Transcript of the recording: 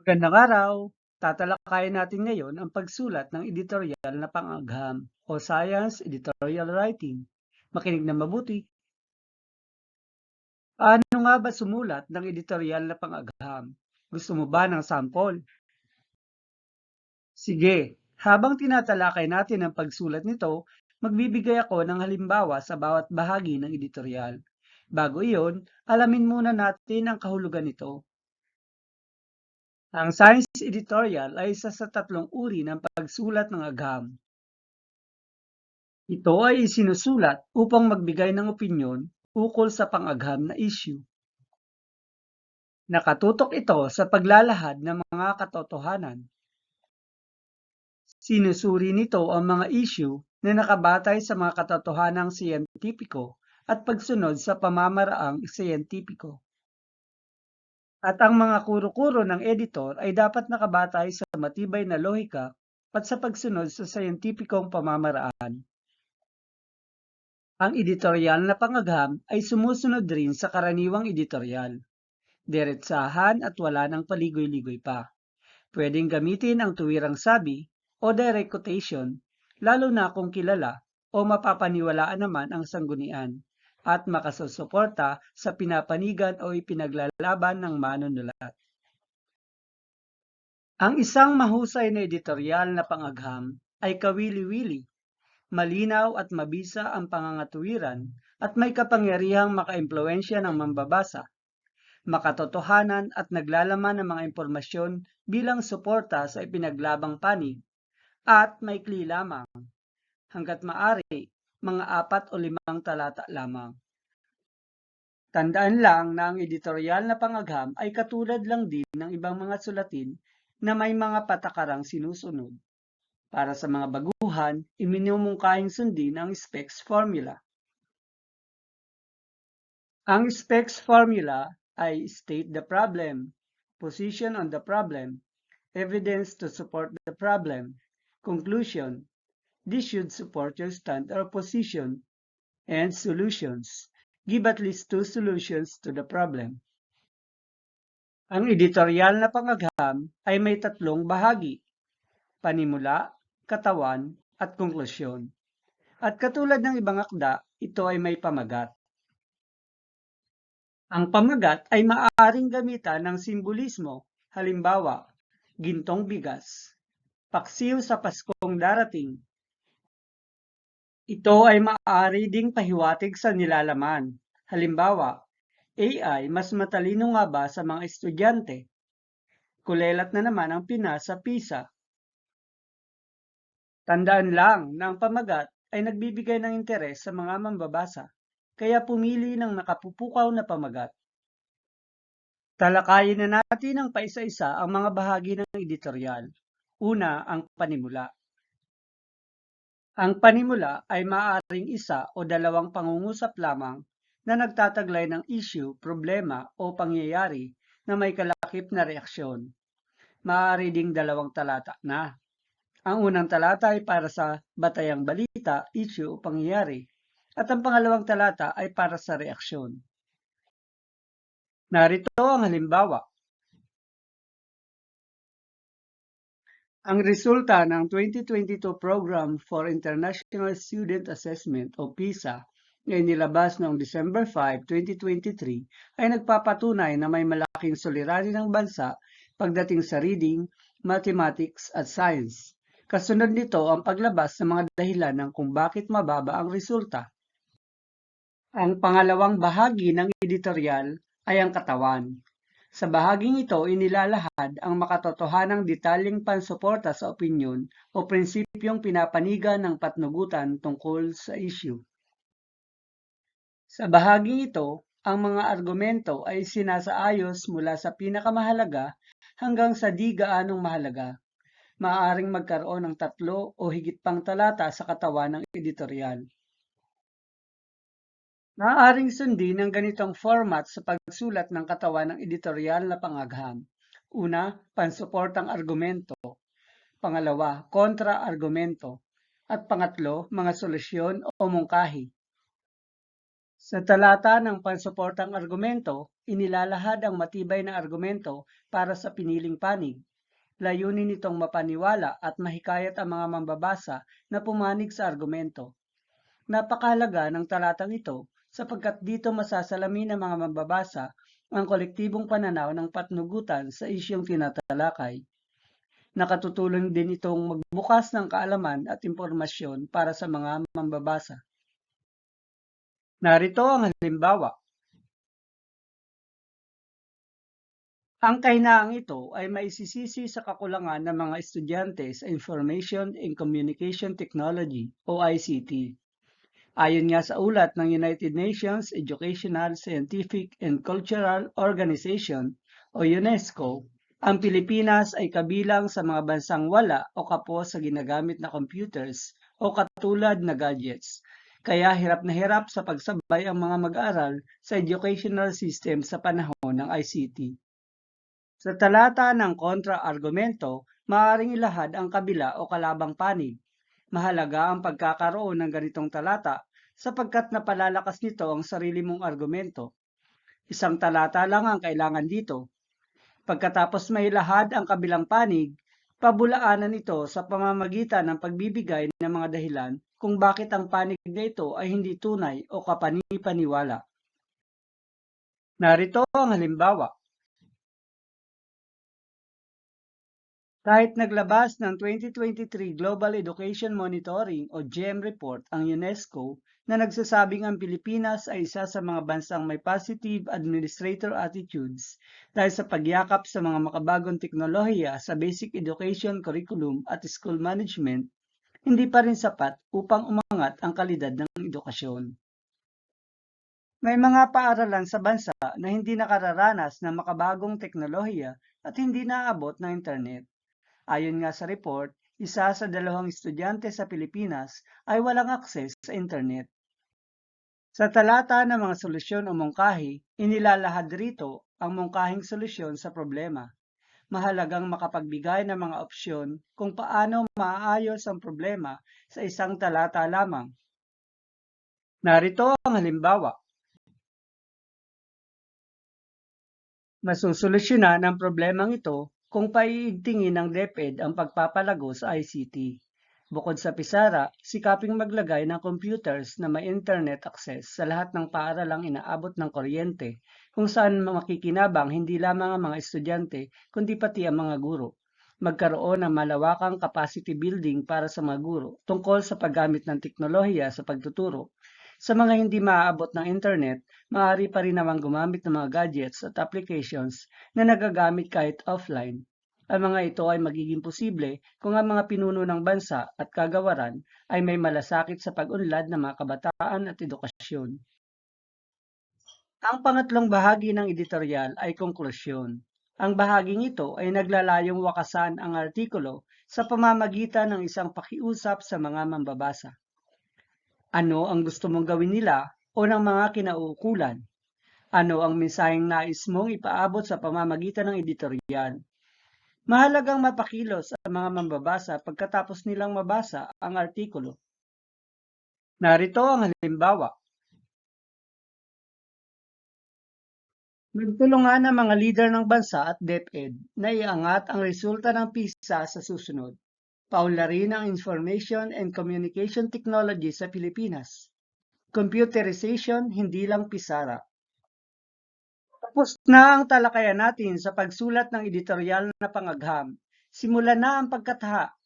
Magandang araw! Tatalakayin natin ngayon ang pagsulat ng editorial na pang-agham o Science Editorial Writing. Makinig na mabuti. Paano nga ba sumulat ng editorial na pang-agham? Gusto mo ba ng sample? Sige, habang tinatalakay natin ang pagsulat nito, magbibigay ako ng halimbawa sa bawat bahagi ng editorial. Bago iyon, alamin muna natin ang kahulugan nito. Ang science editorial ay isa sa tatlong uri ng pagsulat ng agham. Ito ay isinusulat upang magbigay ng opinyon ukol sa pang-agham na issue. Nakatutok ito sa paglalahad ng mga katotohanan. Sinusuri nito ang mga issue na nakabatay sa mga katotohanang siyentipiko at pagsunod sa pamamaraang siyentipiko. At ang mga kuro-kuro ng editor ay dapat nakabatay sa matibay na lohika at sa pagsunod sa siyentipikong pamamaraan. Ang editorial na pangagham ay sumusunod rin sa karaniwang editorial. Diretsahan at wala ng paligoy-ligoy pa. Pwedeng gamitin ang tuwirang sabi o direct quotation, lalo na kung kilala o mapapaniwalaan naman ang sanggunian at makasusuporta sa pinapanigan o ipinaglalaban ng manunulat. Ang isang mahusay na editorial na pangagham ay kawili-wili, malinaw at mabisa ang pangangatuwiran at may kapangyarihang makaimpluensya ng mambabasa, makatotohanan at naglalaman ng mga impormasyon bilang suporta sa ipinaglabang panig, at maikli lamang, hanggat maari, mga apat o limang talata lamang. Tandaan lang na ang editorial na pangagham ay katulad lang din ng ibang mga sulatin na may mga patakarang sinusunod. Para sa mga baguhan, iminumungkahing sundin ang specs formula. Ang specs formula ay state the problem, position on the problem, evidence to support the problem, conclusion, this should support your stand or position, and solutions. Give at least two solutions to the problem. Ang editorial na pangagham ay may tatlong bahagi, panimula, katawan, at konklusyon. At katulad ng ibang akda, ito ay may pamagat. Ang pamagat ay maaaring gamitan ng simbolismo, halimbawa, gintong bigas, paksiw sa Paskong darating. Ito ay maaari ding pahiwatig sa nilalaman, halimbawa, AI mas matalino nga ba sa mga estudyante? Kulelat na naman ang Pinas sa PISA. Tandaan lang na ang pamagat ay nagbibigay ng interes sa mga mambabasa, kaya pumili ng nakapupukaw na pamagat. Talakayin na natin ang paisa-isa ang mga bahagi ng editorial. Una, ang panimula. Ang panimula ay maaaring isa o dalawang pangungusap lamang na nagtataglay ng issue, problema o pangyayari na may kalakip na reaksyon. Maaari ding dalawang talata na. Ang unang talata ay para sa batayang balita, issue o pangyayari, at ang pangalawang talata ay para sa reaksyon. Narito ang halimbawa. Ang resulta ng 2022 Program for International Student Assessment o PISA na inilabas noong December 5, 2023 ay nagpapatunay na may malaking suliranin ng bansa pagdating sa reading, mathematics at science. Kasunod nito ang paglabas ng mga dahilan ng kung bakit mababa ang resulta. Ang pangalawang bahagi ng editorial ay ang katawan. Sa bahaging ito, inilalahad ang makatotohanang detalyeng pansuporta sa opinyon o prinsipyong pinapanigan ng patnugutan tungkol sa issue. Sa bahaging ito, ang mga argumento ay sinasaayos mula sa pinakamahalaga hanggang sa di gaanong mahalaga. Maaaring magkaroon ng tatlo o higit pang talata sa katawan ng editorial. Maaaring sundin ang ganitong format sa pagsulat ng katawan ng editorial na pangagham. Una, pansuportang argumento. Pangalawa, kontra-argumento. At pangatlo, mga solusyon o mungkahi. Sa talata ng pansuportang argumento, inilalahad ang matibay na argumento para sa piniling panig. Layunin nitong mapaniwala at mahikayat ang mga mambabasa na pumanig sa argumento. Napakahalaga ng talatang ito sapagkat dito masasalamin ng mga mambabasa ang kolektibong pananaw ng patnugutan sa isyong tinatalakay. Nakatutulong din itong magbukas ng kaalaman at impormasyon para sa mga mambabasa. Narito ang halimbawa. Ang kahinaang ito ay maisisisi sa kakulangan ng mga estudyante sa Information and Communication Technology o ICT. Ayon nga sa ulat ng United Nations Educational, Scientific and Cultural Organization o UNESCO, ang Pilipinas ay kabilang sa mga bansang wala o kapos sa ginagamit na computers o katulad na gadgets. Kaya hirap na hirap sa pagsabay ang mga mag-aaral sa educational system sa panahon ng ICT. Sa talata ng kontra-argumento, maaaring ilahad ang kabila o kalabang panig. Mahalaga ang pagkakaroon ng ganitong talata sapagkat napalalakas nito ang sarili mong argumento. Isang talata lang ang kailangan dito. Pagkatapos may lahad ang kabilang panig, pabulaanan ito sa pamamagitan ng pagbibigay ng mga dahilan kung bakit ang panig na ito ay hindi tunay o kapani-paniwala. Narito ang halimbawa. Kahit naglabas ng 2023 Global Education Monitoring o GEM report ang UNESCO na nagsasabing ang Pilipinas ay isa sa mga bansang may positive administrator attitudes dahil sa pagyakap sa mga makabagong teknolohiya sa basic education curriculum at school management, hindi pa rin sapat upang umangat ang kalidad ng edukasyon. May mga paaralan sa bansa na hindi nakararanas ng makabagong teknolohiya at hindi naabot ng internet. Ayon nga sa report, isa sa dalawang estudyante sa Pilipinas ay walang akses sa internet. Sa talata ng mga solusyon o mungkahi, inilalahad rito ang mungkahing solusyon sa problema. Mahalagang makapagbigay ng mga opsyon kung paano maaayos ang problema sa isang talata lamang. Narito ang halimbawa. Masusolusyonan ang problemang ito kung paiigtingin ng DepEd ang pagpapalago sa ICT. Bukod sa Pisara, sikaping maglagay ng computers na may internet access sa lahat ng paaralang inaabot ng kuryente, kung saan makikinabang hindi lamang ang mga estudyante, kundi pati ang mga guro. Magkaroon ng malawakang capacity building para sa mga guro tungkol sa paggamit ng teknolohiya sa pagtuturo. Sa mga hindi maaabot ng internet, maaari pa rin naman gumamit ng mga gadgets at applications na nagagamit kahit offline. Ang mga ito ay magiging posible kung ang mga pinuno ng bansa at kagawaran ay may malasakit sa pag-unlad ng mga kabataan at edukasyon. Ang pangatlong bahagi ng editorial ay konklusyon. Ang bahaging ito ay naglalayong wakasan ang artikulo sa pamamagitan ng isang pakiusap sa mga mambabasa. Ano ang gusto mong gawin nila o ng mga kinauukulan? Ano ang mensaheng nais mong ipaabot sa pamamagitan ng editorial? Mahalagang mapakilos ang mga mambabasa pagkatapos nilang mabasa ang artikulo. Narito ang halimbawa. Nagtulungan ang mga leader ng bansa at DepEd na iangat ang resulta ng PISA sa susunod. Paunlarin ang Information and Communication Technology sa Pilipinas. Computerization, hindi lang pisara. Tapos na ang talakayan natin sa pagsulat ng editorial na pangagham. Simulan na ang pagkataha